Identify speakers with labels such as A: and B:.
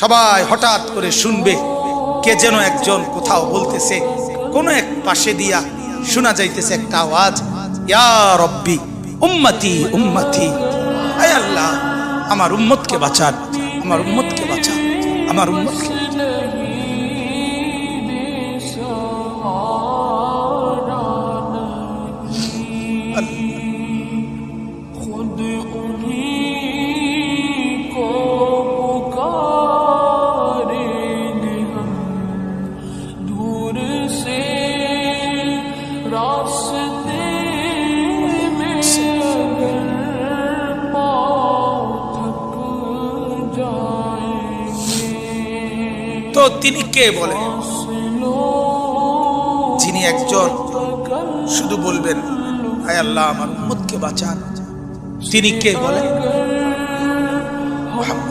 A: সবাই হঠাৎ করে শুনবে কে যেন একজন কোথাও বলতেছে, কোন এক পাশে দিয়া শোনা যাইতেছে একটা আওয়াজ, ইয়া রব্বি, উম্মতি উম্মতি, আয় আল্লাহ, আমার উম্মতকে বাঁচান, আমার উম্মতকে বাঁচান, আমার উম্মতকে
B: খুদ
A: তো তিনি কে বলে? যিনি একজন, শুধু বলবেন হায় আল্লাহ, আমার উম্মতকে বাঁচান। তিনি কে বলে? মোহাম্মদ।